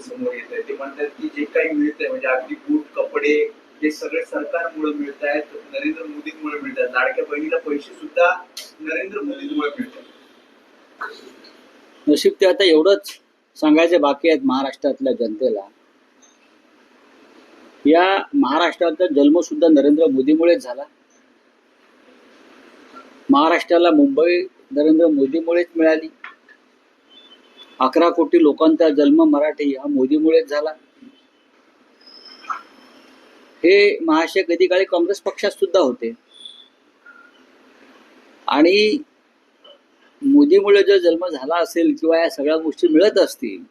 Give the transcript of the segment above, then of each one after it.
समोर येत आहे. ते म्हणतात की जे काही मिळतंय म्हणजे अगदी बूट कपडे हे सगळे सरकारमुळे मिळत आहेत नरेंद्र मोदींमुळे मिळत आहेत लाडक्या बहिणीला पैसे सुद्धा नरेंद्र मोदींमुळे मिळतात. नशीब ते आता एवढंच सांगायचे बाकी आहेत महाराष्ट्रातल्या जनतेला. या महाराष्ट्राचा जन्म सुद्धा नरेंद्र मोदीमुळेच झाला. महाराष्ट्राला मुंबई नरेंद्र मोदीमुळेच मिळाली. अकरा कोटी लोकांचा जन्म मराठी हा मोदीमुळेच झाला. हे महाशय कधी काळी काँग्रेस पक्षात सुद्धा होते. आणि मोदीमुळे जर जन्म झाला असेल किंवा या सगळ्या गोष्टी मिळत असतील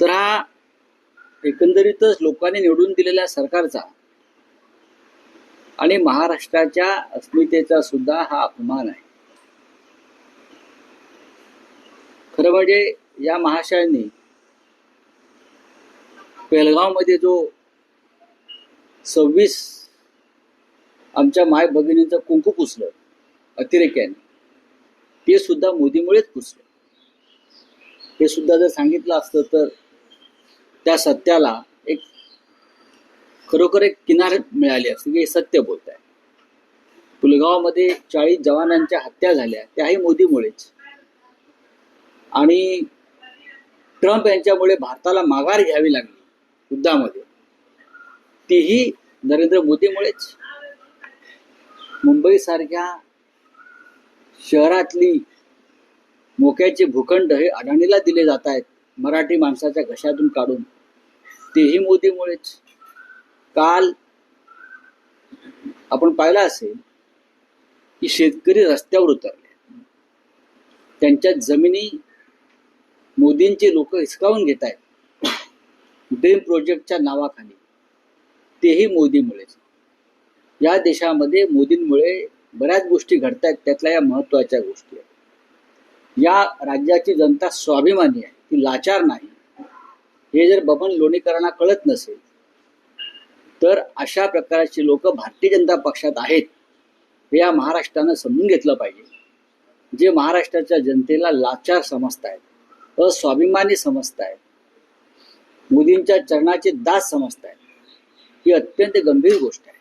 तर हा एकंदरीतच लोकांनी निवडून दिलेल्या सरकारचा आणि महाराष्ट्राच्या अस्मितेचा सुद्धा हा अपमान आहे. खरं म्हणजे या महाशयांनी बेळगावमध्ये जो सव्वीस आमच्या माय भगिनींचं कुंकू पुसलं अतिरेक्याने ते सुद्धा मोदीमुळेच पुसलं. हे सुद्धा जर सांगितलं असतं तर त्या सत्याला एक खरोखर एक किनार मिळाली असते की हे सत्य बोलत आहे पुलगावमध्ये चाळीस जवानांच्या हत्या झाल्या त्याही मोदीमुळेच. आणि ट्रम्प यांच्यामुळे भारताला माघार घ्यावी लागली युद्धामध्ये. तीही नरेंद्र मोदीमुळेच. मुंबईसारख्या शहरातली मोक्याचे भूखंड हे अडाणीला दिले जात आहेत मराठी माणसाच्या घशातून काढून. तेही मोदीमुळेच. काल आपण पाहिलं असेल की शेतकरी रस्त्यावर उतरले. त्यांच्या जमिनी मोदींचे लोक हिसकावून घेत आहेत ड्रीम प्रोजेक्टच्या नावाखाली. तेही मोदीमुळेच. या देशामध्ये मोदींमुळे बऱ्याच गोष्टी घडत आहेत त्यातल्या या महत्त्वाच्या गोष्टी आहेत. या राज्याची जनता स्वाभिमानी आहे ती लाचार नाही. हे जर बबन लोणीकरांना कळत नसेल तर अशा प्रकारची लोक भारतीय जनता पक्षात आहेत हे या महाराष्ट्रानं समजून घेतलं पाहिजे. जे महाराष्ट्राच्या जनतेला लाचार समजत आहेत अस्वाभिमानी समजतायत. मुलींच्या चरणाचे दास समजतायत. ही अत्यंत गंभीर गोष्ट आहे.